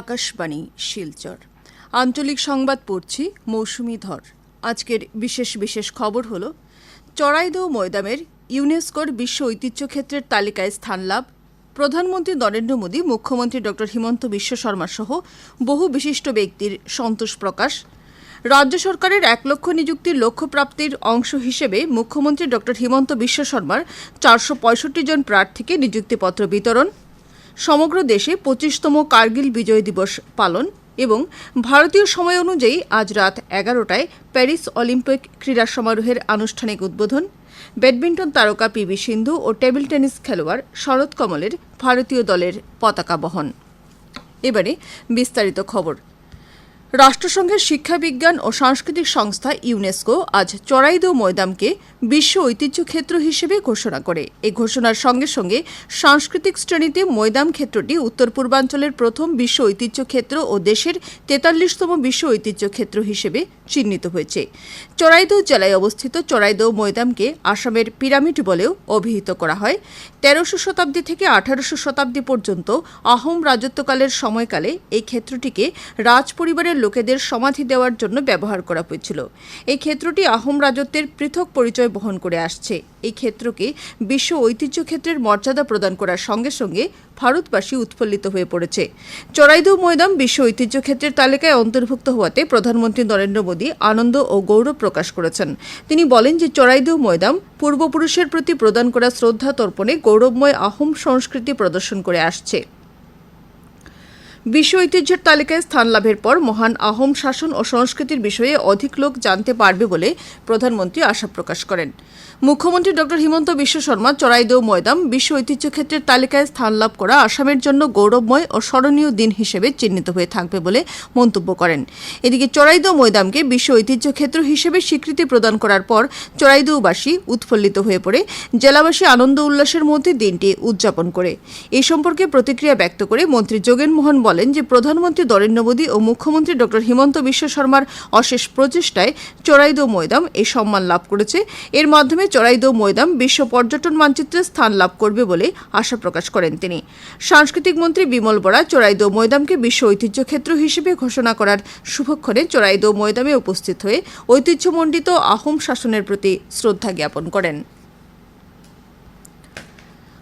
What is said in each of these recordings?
আকাশবাণী, শিলচর। আঞ্চলিক সংবাদ পড়ছি মৌসুমি ধর। আজকের বিশেষ বিশেষ খবর হল চড়াইদৌ ময়দামের ইউনেস্কোর বিশ্ব ঐতিহ্য ক্ষেত্রের তালিকায় স্থান লাভ। প্রধানমন্ত্রী নরেন্দ্র মোদী, মুখ্যমন্ত্রী ড হিমন্ত বিশ্ব শর্মা সহ বহু বিশিষ্ট ব্যক্তির সন্তোষ প্রকাশ। রাজ্য সরকারের এক লক্ষ নিযুক্তির লক্ষ্য প্রাপ্তির অংশ হিসেবে মুখ্যমন্ত্রী ড হিমন্ত বিশ্ব শর্মার চারশো পঁয়ষট্টি জন প্রার্থীকে নিযুক্তিপত্র বিতরণ। সমগ্র দেশে পঁচিশতম কার্গিল বিজয় দিবস পালন এবং ভারতীয় সময় অনুযায়ী আজ রাত এগারোটায় প্যারিস অলিম্পিক ক্রীড়া সমারোহের আনুষ্ঠানিক উদ্বোধন, ব্যাডমিন্টন তারকা পিভি সিন্ধু ও টেবিল টেনিস খেলোয়াড় শরৎ কমলের ভারতীয় দলের পতাকা বহন। এবারে বিস্তারিত খবর। রাষ্ট্রসংঘের শিক্ষা বিজ্ঞান ও সাংস্কৃতিক সংস্থা ইউনেস্কো আজ চড়াইদৌ ময়দামকে বিশ্ব ঐতিহ্য ক্ষেত্র হিসেবে ঘোষণা করে। এই ঘোষণার সঙ্গে সঙ্গে সাংস্কৃতিক শ্রেণীতে ময়দাম ক্ষেত্রটি উত্তর পূর্বাঞ্চলের প্রথম বিশ্ব ঐতিহ্য ক্ষেত্র ও দেশের তেতাল্লিশতম বিশ্ব ঐতিহ্য ক্ষেত্র হিসেবে চিহ্নিত হয়েছে। চড়াইদৌ জেলায় অবস্থিত চড়াইদৌ ময়দামকে আসামের পিরামিড বলেও অভিহিত করা হয়। তেরোশো শতাব্দী থেকে আঠারোশো শতাব্দী পর্যন্ত আহোম রাজত্বকালের সময়কালে এই ক্ষেত্রটিকে রাজ পরিবারের লোকেদের সমাধি দেওয়ার জন্য ব্যবহার করা হয়েছিল। এই ক্ষেত্রটি আহোম রাজত্বের পৃথক পরিচয় বহন করে আসছে। এই ক্ষেত্রকে বিশ্ব ঐতিহ্য ক্ষেত্রের মর্যাদা প্রদান করার সঙ্গে সঙ্গে ভারতবাসী উৎফুল্লিত হয়ে পড়েছে। চড়াইদৌ ময়দাম বিশ্ব ঐতিহ্য ক্ষেত্রের তালিকায় অন্তর্ভুক্ত হওয়াতে প্রধানমন্ত্রী নরেন্দ্র মোদী আনন্দ ও গৌরব প্রকাশ করেছেন। তিনি বলেন যে চড়াইদেও ময়দাম পূর্বপুরুষের প্রতি প্রদান করা শ্রদ্ধা তর্পণে গৌরবময় আহোম সংস্কৃতি প্রদর্শন করে আসছে। বিশ্ব ঐতিহ্যের তালিকায় স্থান লাভের পর মহান আহোম শাসন ও সংস্কৃতির বিষয়ে অধিক লোক জানতে পারবে বলে প্রধানমন্ত্রী আশা প্রকাশ করেন। মুখ্যমন্ত্রী ড. হিমন্ত বিশ্ব শর্মা চড়াইদৌ ময়দাম বিশ্ব ঐতিহ্য ক্ষেত্রের তালিকায় স্থান লাভ করা আসামের জন্য গৌরবময় ও স্মরণীয় দিন হিসেবে চিহ্নিত হয়ে থাকবে বলে মন্তব্য করেন। এদিকে চড়াইদৌ ময়দামকে বিশ্ব ঐতিহ্য ক্ষেত্র হিসেবে স্বীকৃতি প্রদান করার পর চড়াইদৌবাসী উৎফুল্লিত হয়ে পড়ে। জেলাবাসী আনন্দ উল্লাসের মধ্যে দিনটি উদযাপন করে। এই সম্পর্কে প্রতিক্রিয়া ব্যক্ত করে মন্ত্রী যোগেন মোহন বলেন যে প্রধানমন্ত্রী নরেন্দ্র মোদী ও মুখ্যমন্ত্রী ড হিমন্ত বিশ্ব শর্মার অশেষ প্রচেষ্টায় চড়াইদৌ ময়দাম এই সম্মান লাভ করেছে। এর মাধ্যমে চড়াইদৌ ময়দাম বিশ্ব পর্যটন মানচিত্রে স্থান লাভ করবে বলে আশা প্রকাশ করেন তিনি। সাংস্কৃতিক মন্ত্রী বিমল বরা চড়াইদৌ ময়দামকে বিশ্ব ঐতিহ্য ক্ষেত্র হিসেবে ঘোষণা করার শুভক্ষণে চড়াইদৌ ময়দামে উপস্থিত হয়ে ঐতিহ্যমণ্ডিত আহোম শাসনের প্রতি শ্রদ্ধা জ্ঞাপন করেন।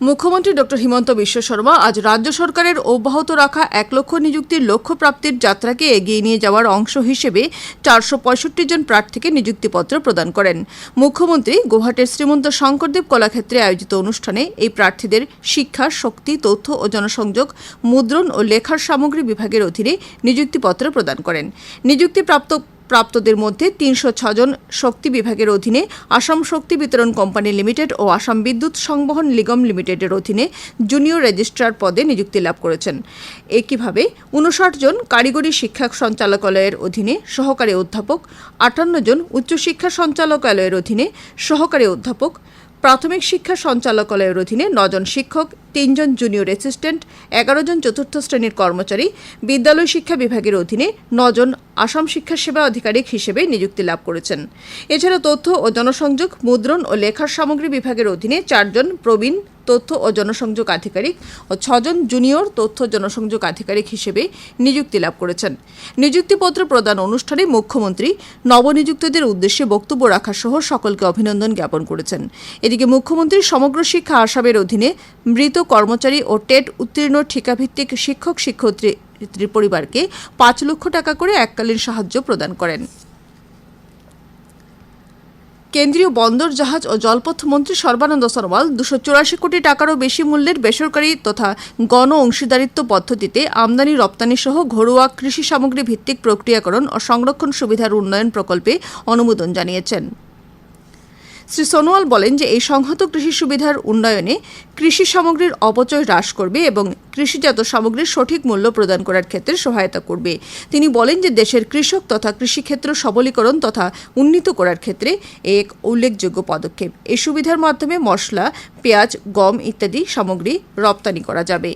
মুখ্যমন্ত্রী ড হিমন্ত বিশ্ব শর্মা আজ রাজ্য সরকারের অব্যাহত রাখা এক লক্ষ নিযুক্তির লক্ষ্য প্রাপ্তির যাত্রাকে এগিয়ে নিয়ে যাওয়ার অংশ হিসেবে চারশো পঁয়ষট্টি জন প্রার্থীকে নিযুক্তিপত্র প্রদান করেন। মুখ্যমন্ত্রী গুয়াহাটির শ্রীমন্ত শঙ্করদেব কলাক্ষেত্রে আয়োজিত অনুষ্ঠানে এই প্রার্থীদের শিক্ষা, শক্তি, তথ্য ও জনসংযোগ, মুদ্রণ ও লেখার সামগ্রী বিভাগের অধীনে নিযুক্তিপত্র প্রদান করেন। নিযুক্তিপ্রাপ্ত প্রাপ্তদের মধ্যে তিনশো ছজন শক্তি বিভাগের অধীনে আসাম শক্তি বিতরণ কোম্পানি লিমিটেড ও আসাম বিদ্যুৎ সংবহন নিগম লিমিটেডের অধীনে জুনিয়র রেজিস্ট্রার পদে নিযুক্তি লাভ করেছেন। একইভাবে উনষাট জন কারিগরি শিক্ষা সঞ্চালকালয়ের অধীনে সহকারী অধ্যাপক, আটান্ন জন উচ্চশিক্ষা সঞ্চালকালয়ের অধীনে সহকারী অধ্যাপক, প্রাথমিক শিক্ষা সঞ্চালকালয়ের অধীনে নজন শিক্ষক তিনজন জুনিয়র অ্যাসিস্ট্যান্ট এগারো জন চতুর্থ শ্রেণির কর্মচারী, বিদ্যালয় শিক্ষা বিভাগের অধীনে নজন আসাম শিক্ষা সেবা আধিকারিক হিসেবে নিযুক্তি লাভ করেছেন। এছাড়া তথ্য ও জনসংযোগ, মুদ্রণ ও লেখার সামগ্রী বিভাগের অধীনে চারজন প্রবীণ তথ্য ও জনসংযোগ আধিকারিক ও ছজন জুনিয়র তথ্য জনসংযোগ আধিকারিক হিসেবে নিযুক্তি লাভ করেছেন। নিযুক্তিপত্র প্রদান অনুষ্ঠানে মুখ্যমন্ত্রী নবনিযুক্তদের উদ্দেশ্যে বক্তব্য রাখা সহ সকলকে অভিনন্দন জ্ঞাপন করেছেন। এদিকে মুখ্যমন্ত্রী সমগ্র শিক্ষা আসামের অধীনে মৃত কর্মচারী ও টেট উত্তীর্ণ ঠিকাভিত্তিক শিক্ষক শিক্ষয়িত্রীর পরিবারকে পাঁচ লক্ষ টাকা করে এককালীন সাহায্য প্রদান করেন। কেন্দ্রীয় বন্দর, জাহাজ ও জলপথ মন্ত্রী সর্বানন্দ সনোয়াল দুশো চুরাশি কোটি টাকারও বেশি মূল্যের বেসরকারি তথা গণ অংশীদারিত্ব পদ্ধতিতে আমদানি, রপ্তানি সহ ঘরোয়া কৃষি সামগ্রী ভিত্তিক প্রক্রিয়াকরণ ও সংরক্ষণ সুবিধার উন্নয়ন প্রকল্পে অনুমোদন জানিয়েছেন। শ্রী সোনোয়াল বলেন যে এই সংহত কৃষি সুবিধার উন্নয়নে কৃষি সামগ্রীর অপচয় হ্রাস করবে এবং কৃষিজাত সামগ্রীর সঠিক মূল্য প্রদান করার ক্ষেত্রে সহায়তা করবে। তিনি বলেন যে দেশের কৃষক তথা কৃষিক্ষেত্র সবলীকরণ তথা উন্নীত করার ক্ষেত্রে এক উল্লেখযোগ্য পদক্ষেপ। এই সুবিধার মাধ্যমে মশলা, পেঁয়াজ, গম ইত্যাদি সামগ্রী রপ্তানি করা যাবে।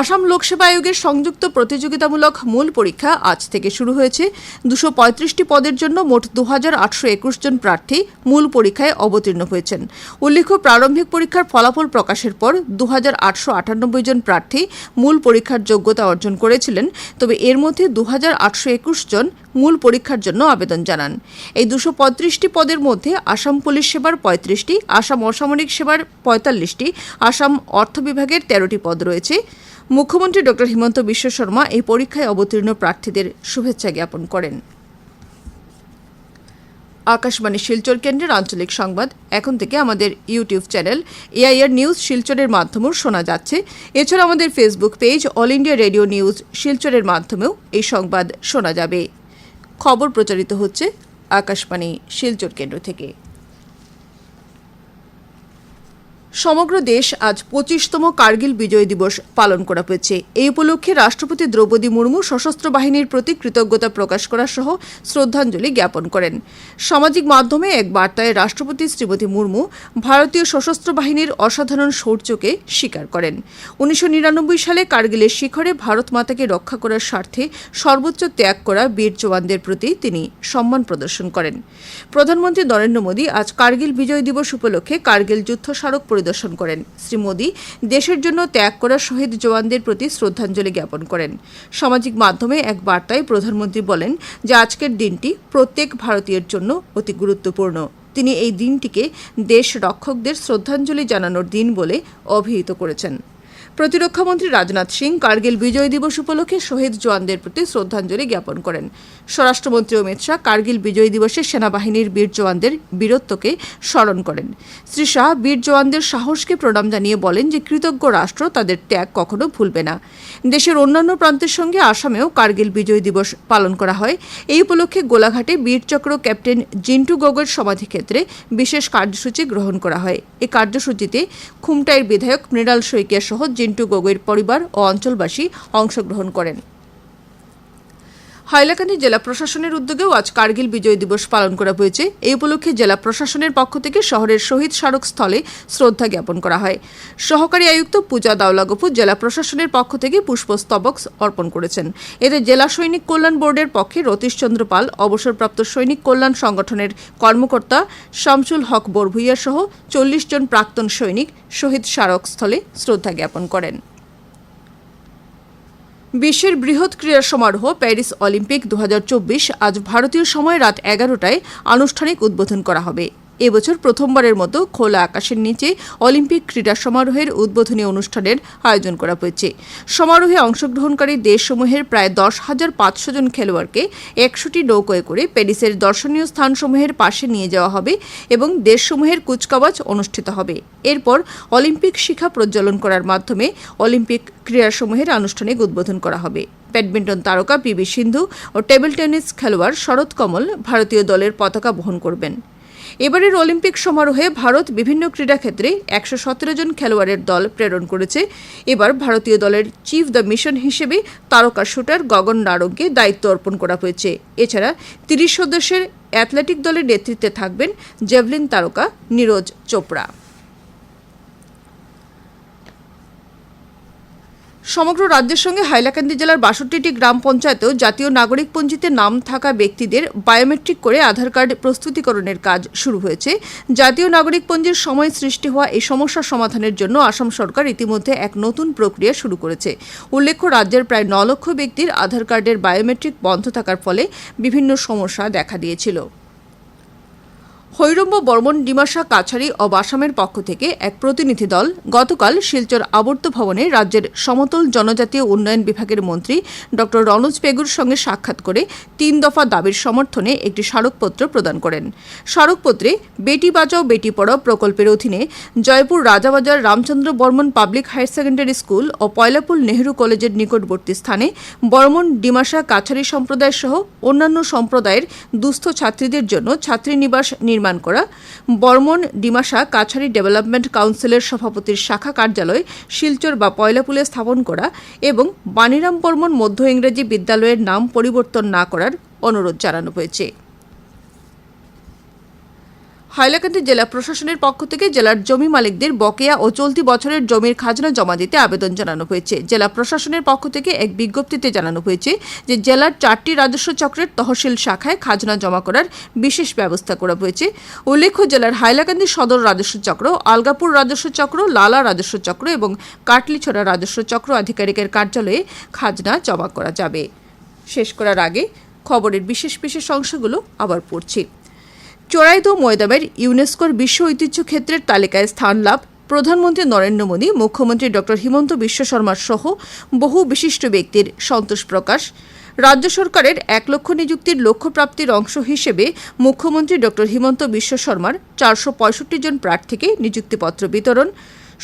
আসাম লোকসেবা আয়োগের সংযুক্ত প্রতিযোগিতামূলক মূল পরীক্ষা আজ থেকে শুরু হয়েছে। দুশো পঁয়ত্রিশটি পদের জন্য মোট দু হাজার আটশো একুশ জন প্রার্থী মূল পরীক্ষায় অবতীর্ণ হয়েছেন। উল্লেখ্য, প্রারম্ভিক পরীক্ষার ফলাফল প্রকাশের পর দু হাজার আটশো আটানব্বই জন প্রার্থী মূল পরীক্ষার যোগ্যতা অর্জন করেছিলেন। তবে এর মধ্যে দু আটশো একুশ জন মূল পরীক্ষার জন্য আবেদন জানান। এই দুশো পঁয়ত্রিশটি পদের মধ্যে আসাম পুলিশ সেবার পঁয়ত্রিশটি, আসাম অসামরিক সেবার পঁয়তাল্লিশটি, আসাম অর্থ বিভাগের তেরোটি পদ রয়েছে। মুখ্যমন্ত্রী ডক্টর হিমন্ত বিশ্ব শর্মা এই পরীক্ষায় অবতীর্ণ প্রার্থীদের শুভেচ্ছা জ্ঞাপন করেন। আকাশবাণী শিলচর কেন্দ্রের আঞ্চলিক সংবাদ। এখন থেকে আমাদের ইউটিউব চ্যানেল এআইআর নিউজ শিলচরের মাধ্যমেও শোনা যাচ্ছে। এছাড়া আমাদের Facebook page all India radio news শিলচরের মাধ্যমেও এই সংবাদ শোনা যাবে। খবর প্রচারিত হচ্ছে আকাশবাণী শিলচর কেন্দ্র থেকে। সমগ্র দেশ আজ পঁচিশতম কার্গিল বিজয় দিবস পালন করা হয়েছে। এই উপলক্ষে রাষ্ট্রপতি দ্রৌপদী মুর্মু সশস্ত্র বাহিনীর প্রতি কৃতজ্ঞতা প্রকাশ করা সহ শ্রদ্ধাঞ্জলি জ্ঞাপন করেন। সামাজিক মাধ্যমে এক বার্তায় রাষ্ট্রপতি শ্রীমতী মুর্মু ভারতীয় সশস্ত্র বাহিনীর অসাধারণ শৌর্যকে স্বীকার করেন। উনিশশো নিরানব্বই সালে কার্গিলের শিখরে ভারত মাতাকে রক্ষা করার স্বার্থে সর্বোচ্চ ত্যাগ করা বীর জওয়ানদের প্রতি তিনি সম্মান প্রদর্শন করেন। প্রধানমন্ত্রী নরেন্দ্র মোদী আজ কার্গিল বিজয় দিবস উপলক্ষে কার্গিল যুদ্ধ স্মারক পরিদর্শন করেন। শ্রী মোদী দেশের জন্য ত্যাগ করা শহীদ জওয়ানদের প্রতি শ্রদ্ধাঞ্জলি জ্ঞাপন করেন। সামাজিক মাধ্যমে এক বার্তায় প্রধানমন্ত্রী বলেন যে আজকের দিনটি প্রত্যেক ভারতীয়ের জন্য অতি গুরুত্বপূর্ণ। তিনি এই দিনটিকে দেশ রক্ষকদের শ্রদ্ধাঞ্জলি জানানোর দিন বলে অভিহিত করেছেন। প্রতিরক্ষামন্ত্রী রাজনাথ সিং কার্গিল বিজয় দিবস উপলক্ষে শহীদ জওয়ানদের প্রতি শ্রদ্ধাঞ্জলি জ্ঞাপন করেন। স্বরাষ্ট্রমন্ত্রী অমিত শাহ কার্গিল বিজয় দিবসে সেনাবাহিনীর বীর জওয়ানদের বীরত্বকে স্মরণ করেন। শ্রী শাহ বীর জওয়ানদের সাহসকে প্রণাম জানিয়ে বলেন যে কৃতজ্ঞ রাষ্ট্র তাদের ত্যাগ কখনো ভুলবে না। দেশের অন্যান্য প্রান্তের সঙ্গে আসামেও কার্গিল বিজয় দিবস পালন করা হয়। এই উপলক্ষে গোলাঘাটে বীরচক্র ক্যাপ্টেন জিন্টু গগৈর সমাধিক্ষেত্রে বিশেষ কার্যসূচি গ্রহণ করা হয়। এই কার্যসূচিতে খুমটাইয়ের বিধায়ক মৃণাল শইকিয়া সহ জিন্টু গগৈর পরিবার ও অঞ্চলবাসী অংশগ্রহণ করেন। হাইলাকান্দি জেলা প্রশাসনের উদ্যোগেও আজ কার্গিল বিজয় দিবস পালন করা হয়েছে। এই উপলক্ষে জেলা প্রশাসনের পক্ষ থেকে শহরের শহীদ স্মারক স্থলে শ্রদ্ধা জ্ঞাপন করা হয়। সহকারী আয়ুক্ত পূজা দাওলাগপু জেলা প্রশাসনের পক্ষ থেকে পুষ্পস্তবক অর্পণ করেছেন। এতে জেলা সৈনিক কল্যাণ বোর্ডের পক্ষে রতীশ চন্দ্র পাল, অবসরপ্রাপ্ত সৈনিক কল্যাণ সংগঠনের কর্মকর্তা শামসুল হক বরভুইয়া সহ চল্লিশ জন প্রাক্তন সৈনিক শহীদ স্মারক স্থলে শ্রদ্ধা জ্ঞাপন করেন। বিশ্বের বৃহৎ ক্রীড়া সমারোহ প্যারিস অলিম্পিক দু হাজার চব্বিশ আজ ভারতীয় সময় রাত এগারোটায় আনুষ্ঠানিক উদ্বোধন করা হবে। এবছর প্রথমবারের মতো খোলা আকাশের নিচে অলিম্পিক ক্রীড়া সমারোহের উদ্বোধনী অনুষ্ঠানের আয়োজন করা হয়েছে। সমারোহে অংশগ্রহণকারী দেশসমূহের প্রায় দশ হাজার পাঁচশো জন খেলোয়াড়কে একশোটি নৌকোয় করে প্যারিসের দর্শনীয় স্থানসমূহের পাশে নিয়ে যাওয়া হবে এবং দেশসমূহের কুচকাওয়াজ অনুষ্ঠিত হবে। এরপর অলিম্পিক শিখা প্রজ্বলন করার মাধ্যমে অলিম্পিক ক্রীড়াসমূহের আনুষ্ঠানিক উদ্বোধন করা হবে। ব্যাডমিন্টন তারকা পিভি সিন্ধু ও টেবিল টেনিস খেলোয়াড় শরৎ কমল ভারতীয় দলের পতাকা বহন করবেন। এবারের অলিম্পিক সমারোহে ভারত বিভিন্ন ক্রীড়াক্ষেত্রে একশো সতেরো জন খেলোয়াড়ের দল প্রেরণ করেছে। এবার ভারতীয় দলের চিফ দ্য মিশন হিসেবে তারকা শুটার গগন নারঙ্গকে দায়িত্ব অর্পণ করা হয়েছে। এছাড়া তিরিশ সদস্যের অ্যাথলেটিক দলের নেতৃত্বে থাকবেন জেভলিন তারকা নীরজ চোপড়া। সমগ্র রাজ্যের সঙ্গে হাইলাকান্দি জেলার বাষট্টিটি গ্রাম পঞ্চায়েতেও জাতীয় নাগরিক পঞ্জিতে নাম থাকা ব্যক্তিদের বায়োমেট্রিক করে আধার কার্ড প্রস্তুতিকরণের কাজ শুরু হয়েছে। জাতীয় নাগরিক পঞ্জির সময় সৃষ্টি হওয়া এই সমস্যা সমাধানের জন্য আসাম সরকার ইতিমধ্যে এক নতুন প্রক্রিয়া শুরু করেছে। উল্লেখ্য, রাজ্যের প্রায় ন লক্ষ ব্যক্তির আধার কার্ডের বায়োমেট্রিক বন্ধ থাকার ফলে বিভিন্ন সমস্যা দেখা দিয়েছিল। হৈরম্ব বর্মন ডিমাসা কাছারি ও আসামের পক্ষ থেকে এক প্রতিনিধি দল গতকাল শিলচর আবর্ত ভবনে রাজ্যের সমতল জনজাতীয় উন্নয়ন বিভাগের মন্ত্রী ড রনোজ পেগুর সঙ্গে সাক্ষাৎ করে তিন দফা দাবির সমর্থনে একটি স্মারকপত্র প্রদান করেন। স্মারকপত্রে বেটি বাঁচাও, বেটি পড়াও প্রকল্পের অধীনে Jaipur Rajabazar Ramchandra Barman public higher secondary school ও পয়লাপুল নেহরু কলেজের নিকটবর্তী স্থানে বর্মন ডিমাসা কাছারি সম্প্রদায় সহ অন্যান্য সম্প্রদায়ের দুস্থ ছাত্রীদের জন্য ছাত্রীনিবাস নির্মাণ করা। বর্মন ডিমাসা কাছারি ডেভেলপমেন্ট কাউন্সিলের সভাপতির শাখা কার্যালয় শিলচর বা পয়লাপুলে স্থাপন করা এবং বাণীরাম বর্মন মধ্য ইংরেজি বিদ্যালয়ের নাম পরিবর্তন না করার অনুরোধ জানানো হয়েছে। হাইলাকান্দি জেলা প্রশাসনের পক্ষ থেকে জেলার জমি মালিকদের বকেয়া ও চলতি বছরের জমির খাজনা জমা দিতে আবেদন জানানো হয়েছে। জেলা প্রশাসনের পক্ষ থেকে এক বিজ্ঞপ্তিতে জানানো হয়েছে যে জেলার চারটি রাজস্ব চক্রের তহসিল শাখায় খাজনা জমা করার বিশেষ ব্যবস্থা করা হয়েছে। উল্লেখ্য, জেলার হাইলাকান্দি সদর রাজস্ব চক্র, আলগাপুর রাজস্ব চক্র, লালা রাজস্ব চক্র এবং কাটলিছড়া রাজস্ব চক্র আধিকারিকের কার্যালয়ে খাজনা জমা করা যাবে। শেষ করার আগে খবরের বিশেষ বিশেষ অংশগুলো আবার পড়ছি। চোরাইদো ময়দামের ইউনেস্কোর বিশ্ব ঐতিহ্য ক্ষেত্রের তালিকায় স্থান লাভ প্রধানমন্ত্রী নরেন্দ্র মোদী, মুখ্যমন্ত্রী ডক্টর হিমন্ত বিশ্ব শর্মার সহ বহু বিশিষ্ট ব্যক্তির সন্তোষ প্রকাশ। রাজ্য সরকারের এক লক্ষ নিযুক্তির লক্ষ্য প্রাপ্তির অংশ হিসেবে মুখ্যমন্ত্রী ডক্টর হিমন্ত বিশ্ব শর্মার চারশো পঁয়ষট্টি জন প্রার্থীকে নিযুক্তিপত্র বিতরণ।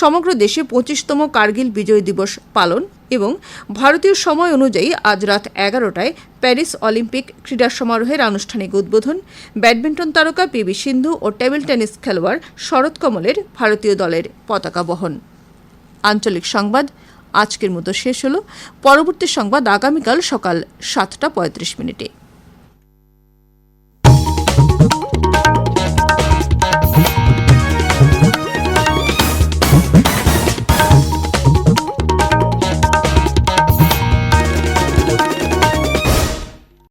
সমগ্র দেশে পঁচিশতম কার্গিল বিজয় দিবস পালন এবং ভারতীয় সময় অনুযায়ী আজ রাত এগারোটায় প্যারিস অলিম্পিক ক্রীড়া সমারোহের আনুষ্ঠানিক উদ্বোধন, ব্যাডমিন্টন তারকা পিভি সিন্ধু ও টেবিল টেনিস খেলোয়াড় শরৎ কমলের ভারতীয় দলের পতাকা বহন। আঞ্চলিক সংবাদ, আজকের মতো শেষ হলো। পরবর্তী সংবাদ আগামীকাল সকাল সাতটা পঁয়ত্রিশ মিনিটে।